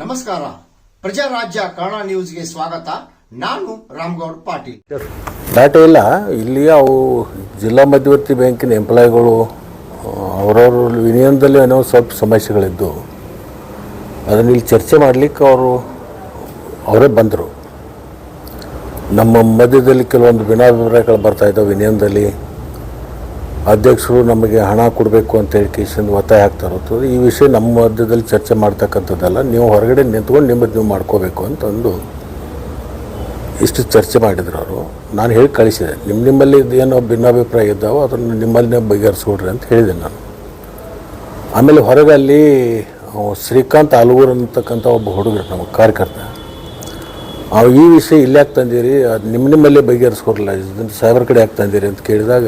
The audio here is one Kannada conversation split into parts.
ನಮಸ್ಕಾರ. ಪ್ರಜಾರಾಜ್ಯ ಕನ್ನಡ ನ್ಯೂಸ್ಗೆ ಸ್ವಾಗತ. ನಾನು ರಾಮಗೌಡ್ ಪಾಟೀಲ್. ಡಾಟಾ ಇಲ್ಲ ಇಲ್ಲಿ ಅವು ಜಿಲ್ಲಾ ಮಧ್ಯವರ್ತಿ ಬ್ಯಾಂಕಿನ ಎಂಪ್ಲಾಯಿಗಳು ಅವರವ್ರ ವಿನಿಯಮದಲ್ಲಿ ಏನೋ ಸ್ವಲ್ಪ ಸಮಸ್ಯೆಗಳಿದ್ದು ಅದನ್ನ ಇಲ್ಲಿ ಚರ್ಚೆ ಮಾಡಲಿಕ್ಕೆ ಅವರು, ಅವರೇ ಬಂದರು. ನಮ್ಮ ಮಧ್ಯದಲ್ಲಿ ಕೆಲವೊಂದು ಭಿನ್ನಾಭಿಪ್ರಾಯಗಳು ಬರ್ತಾ ಇದ್ದಾವೆ. ವಿನಿಯಮದಲ್ಲಿ ಅಧ್ಯಕ್ಷರು ನಮಗೆ ಹಣ ಕೊಡಬೇಕು ಅಂತ ಹೇಳಿ ಕೇಸಿಂದ ಒತ್ತಾಯ ಆಗ್ತಾ ಇರುತ್ತದೆ ಈ ವಿಷಯ ನಮ್ಮ ಮಧ್ಯದಲ್ಲಿ ಚರ್ಚೆ ಮಾಡ್ತಕ್ಕಂಥದ್ದಲ್ಲ. ನೀವು ಹೊರಗಡೆ ನಿಂತ್ಕೊಂಡು ನಿಮ್ಮದು ನೀವು ಮಾಡ್ಕೋಬೇಕು ಅಂತಂದು ಇಷ್ಟು ಚರ್ಚೆ ಮಾಡಿದ್ರು ಅವರು. ನಾನು ಹೇಳಿ ಕಳಿಸಿದೆ. ನಿಮ್ಮ ನಿಮ್ಮಲ್ಲಿ ಏನೋ ಭಿನ್ನಾಭಿಪ್ರಾಯ ಇದ್ದಾವೋ ಅದನ್ನು ನಿಮ್ಮಲ್ಲೇ ಬಗೆಹರಿಸ್ಕೊಡ್ರಿ ಅಂತ ಹೇಳಿದೆ ನಾನು. ಆಮೇಲೆ ಹೊರಗಲ್ಲಿ ಶ್ರೀಕಾಂತ್ ಆಲೂರು ಅಂತಕ್ಕಂಥ ಒಬ್ಬ ಹುಡುಗರು, ನಮ್ಮ ಕಾರ್ಯಕರ್ತ ಅವ ಈ ವಿಷಯ ಇಲ್ಲಿ ಯಾಕೆ ತಂದಿರಿ? ಅದು ನಿಮ್ಮ ನಿಮ್ಮಲ್ಲೇ ಬಗೆಹರಿಸ್ಕೊಡಲ್ಲ ಇದನ್ನು ಸೈಬರ್ ಕಡೆ ಯಾಕೆ ತಂದಿರಿ ಅಂತ ಕೇಳಿದಾಗ,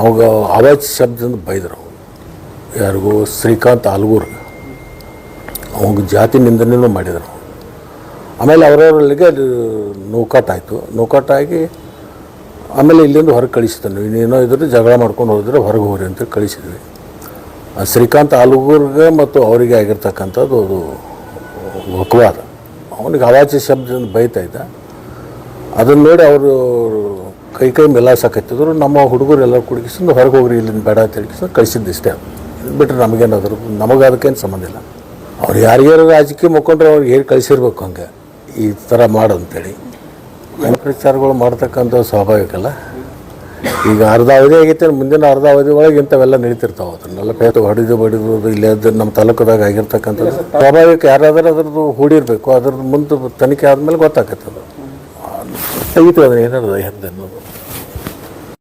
ಅವಾಗ ಅವಾಜ್ ಶಬ್ದದಿಂದ ಬೈದರು ಯಾರಿಗೂ ಶ್ರೀಕಾಂತ್ ಆಲ್ಗೂರ್ಗೆ ಅವಾಗ ಜಾತಿ ನಿಂದನೆಯೂ ಮಾಡಿದರು ಆಮೇಲೆ ಅವರವರಲ್ಲಿಗೆ ಅದು ನೌಕಾಟ ಆಯಿತು. ಆಗಿ ಆಮೇಲೆ ಇಲ್ಲಿಂದ ಹೊರಗೆ ಕಳಿಸಿದನು ಇನ್ನೇನೋ ಇದ್ರೆ ಜಗಳ ಮಾಡ್ಕೊಂಡು ಹೋದ್ರೆ ಹೊರಗೆ ಹೋಗ್ರಿ ಅಂತ ಕಳಿಸಿದ್ವಿ. ಆ ಶ್ರೀಕಾಂತ್ ಆಲ್ಗೂರ್ಗೆ ಮತ್ತು ಅವರಿಗೆ ಆಗಿರ್ತಕ್ಕಂಥದ್ದು ಅದು ವಕವಾದ. ಅವನಿಗೆ ಅವಾಚಿ ಶಬ್ದದಿಂದ ಬೈತಾ ಇದ್ದ. ಅದನ್ನು ನೋಡಿ ಅವರು ಕೈ ಕೈ ಮೆಲಾಸಕತ್ತಿದ್ರು ನಮ್ಮ ಹುಡುಗರು ಎಲ್ಲ ಹೊರಗೆ ಹೋಗ್ರಿ, ಇಲ್ಲಿಂದ ಬೇಡ ಅಂತ ಹೇಳಿ ಕಳಿಸಿದ್ದು ಇಷ್ಟೇ. ಬಿಟ್ಟರೆ ನಮಗೇನಾದ್ರು, ನಮಗೆ ಅದಕ್ಕೇನು ಸಂಬಂಧ ಇಲ್ಲ. ಅವ್ರು ಯಾರ್ಯಾರು ರಾಜಕೀಯ ಮುಖಂಡ್ರೆ ಅವ್ರಿಗೆ ಹೇಳಿ ಕಳಿಸಿರ್ಬೇಕು ಹಂಗೆ. ಈ ಥರ ಮಾಡು ಅಂತೇಳಿ. ಪ್ರಚಾರಗಳು ಮಾಡ್ತಕ್ಕಂಥ ಸ್ವಾಭಾವಿಕ ಅಲ್ಲ ಈಗ ಅರ್ಧ ಅವಧಿ ಆಗೈತೆ ಮುಂದಿನ ಅರ್ಧ ಅವಧಿ ಒಳಗೆ ಇಂಥವೆಲ್ಲ ನಡೀತಿರ್ತಾವೆ ಅದನ್ನೆಲ್ಲ ಪೇತು ಹೊಡೆದು ಬಡಿದು ಇಲ್ಲೇ ನಮ್ಮ ತಾಲೂಕದಾಗ ಆಗಿರ್ತಕ್ಕಂಥದ್ದು. ಸ್ವಾಭಾವಿಕ ಯಾರಾದರೂ ಅದ್ರದ್ದು ಹೂಡಿರಬೇಕು. ಅದ್ರದ್ದು ಮುಂದೆ ತನಿಖೆ ಆದಮೇಲೆ ಗೊತ್ತಾಗತ್ತೆ ಅದು. ಅದನ್ನ